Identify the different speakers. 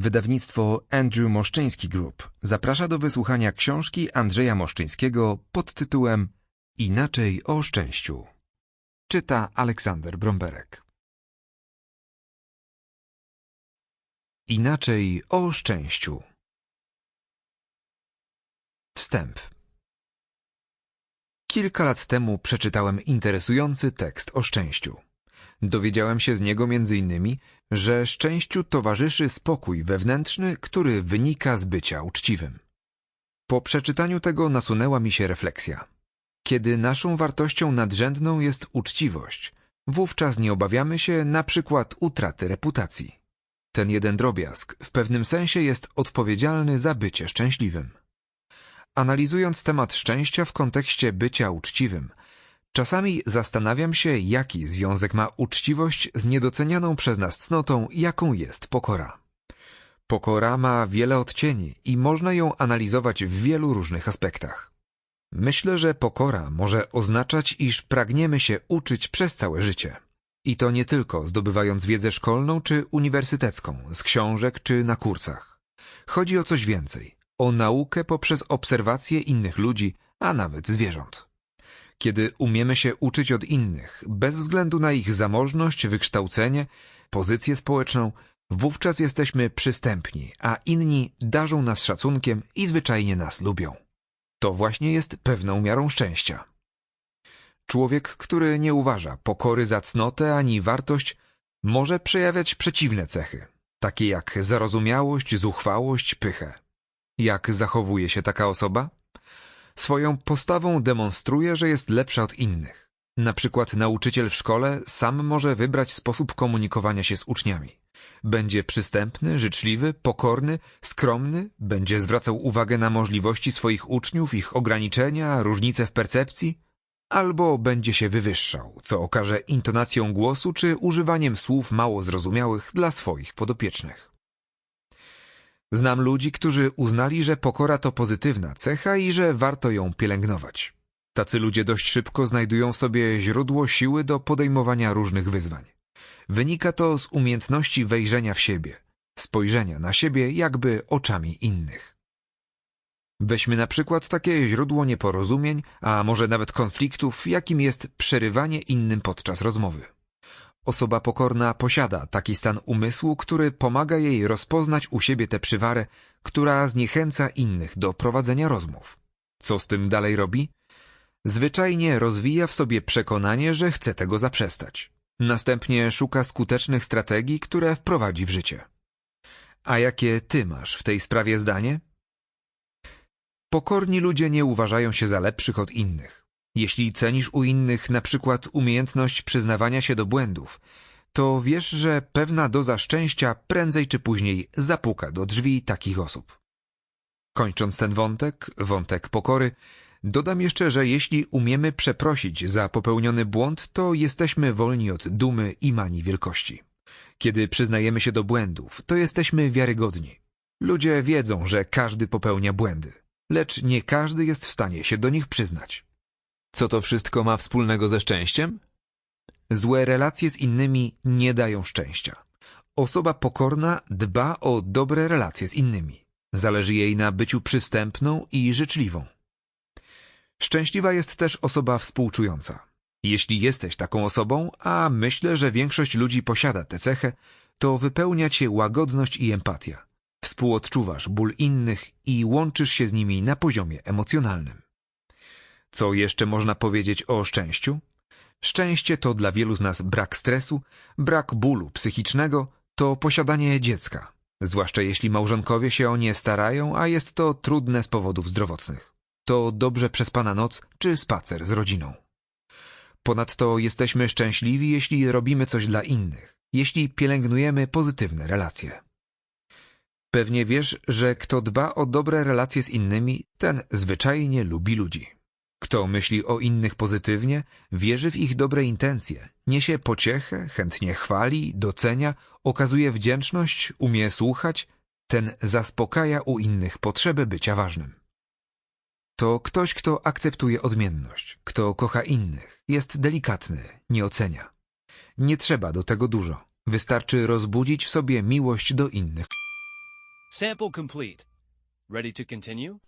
Speaker 1: Wydawnictwo Andrew Moszczyński Group zaprasza do wysłuchania książki Andrzeja Moszczyńskiego pod tytułem Inaczej o szczęściu. Czyta Aleksander Bromberek. Inaczej o szczęściu. Wstęp. Kilka lat temu przeczytałem interesujący tekst o szczęściu. Dowiedziałem się z niego m.in., że szczęściu towarzyszy spokój wewnętrzny, który wynika z bycia uczciwym. Po przeczytaniu tego nasunęła mi się refleksja. Kiedy naszą wartością nadrzędną jest uczciwość, wówczas nie obawiamy się na przykład utraty reputacji. Ten jeden drobiazg w pewnym sensie jest odpowiedzialny za bycie szczęśliwym. Analizując temat szczęścia w kontekście bycia uczciwym, czasami zastanawiam się, jaki związek ma uczciwość z niedocenianą przez nas cnotą, jaką jest pokora. Pokora ma wiele odcieni i można ją analizować w wielu różnych aspektach. Myślę, że pokora może oznaczać, iż pragniemy się uczyć przez całe życie. I to nie tylko zdobywając wiedzę szkolną czy uniwersytecką, z książek czy na kursach. Chodzi o coś więcej o naukę poprzez obserwacje innych ludzi, a nawet zwierząt. Kiedy umiemy się uczyć od innych, bez względu na ich zamożność, wykształcenie, pozycję społeczną, wówczas jesteśmy przystępni, a inni darzą nas szacunkiem i zwyczajnie nas lubią. To właśnie jest pewną miarą szczęścia. Człowiek, który nie uważa pokory za cnotę ani wartość, może przejawiać przeciwne cechy, takie jak zarozumiałość, zuchwałość, pychę. Jak zachowuje się taka osoba? Swoją postawą demonstruje, że jest lepsza od innych. Na przykład nauczyciel w szkole sam może wybrać sposób komunikowania się z uczniami. Będzie przystępny, życzliwy, pokorny, skromny, będzie zwracał uwagę na możliwości swoich uczniów, ich ograniczenia, różnice w percepcji, albo będzie się wywyższał, co okaże intonacją głosu czy używaniem słów mało zrozumiałych dla swoich podopiecznych. Znam ludzi, którzy uznali, że pokora to pozytywna cecha i że warto ją pielęgnować. Tacy ludzie dość szybko znajdują sobie źródło siły do podejmowania różnych wyzwań. Wynika to z umiejętności wejrzenia w siebie, spojrzenia na siebie jakby oczami innych. Weźmy na przykład takie źródło nieporozumień, a może nawet konfliktów, jakim jest przerywanie innym podczas rozmowy. Osoba pokorna posiada taki stan umysłu, który pomaga jej rozpoznać u siebie tę przywarę, która zniechęca innych do prowadzenia rozmów. Co z tym dalej robi? Zwyczajnie rozwija w sobie przekonanie, że chce tego zaprzestać. Następnie szuka skutecznych strategii, które wprowadzi w życie. A jakie ty masz w tej sprawie zdanie? Pokorni ludzie nie uważają się za lepszych od innych. Jeśli cenisz u innych na przykład umiejętność przyznawania się do błędów, to wiesz, że pewna doza szczęścia prędzej czy później zapuka do drzwi takich osób. Kończąc ten wątek, wątek pokory, dodam jeszcze, że jeśli umiemy przeprosić za popełniony błąd, to jesteśmy wolni od dumy i mani wielkości. Kiedy przyznajemy się do błędów, to jesteśmy wiarygodni. Ludzie wiedzą, że każdy popełnia błędy, lecz nie każdy jest w stanie się do nich przyznać. Co to wszystko ma wspólnego ze szczęściem? Złe relacje z innymi nie dają szczęścia. Osoba pokorna dba o dobre relacje z innymi. Zależy jej na byciu przystępną i życzliwą. Szczęśliwa jest też osoba współczująca. Jeśli jesteś taką osobą, a myślę, że większość ludzi posiada tę cechę, to wypełnia cię łagodność i empatia. Współodczuwasz ból innych i łączysz się z nimi na poziomie emocjonalnym. Co jeszcze można powiedzieć o szczęściu? Szczęście to dla wielu z nas brak stresu, brak bólu psychicznego, to posiadanie dziecka, zwłaszcza jeśli małżonkowie się o nie starają, a jest to trudne z powodów zdrowotnych. To dobrze przespana noc czy spacer z rodziną. Ponadto jesteśmy szczęśliwi, jeśli robimy coś dla innych, jeśli pielęgnujemy pozytywne relacje. Pewnie wiesz, że kto dba o dobre relacje z innymi, ten zwyczajnie lubi ludzi. Kto myśli o innych pozytywnie, wierzy w ich dobre intencje, niesie pociechę, chętnie chwali, docenia, okazuje wdzięczność, umie słuchać, ten zaspokaja u innych potrzebę bycia ważnym. To ktoś, kto akceptuje odmienność, kto kocha innych, jest delikatny, nie ocenia. Nie trzeba do tego dużo. Wystarczy rozbudzić w sobie miłość do innych.
Speaker 2: Sample complete. Ready to continue?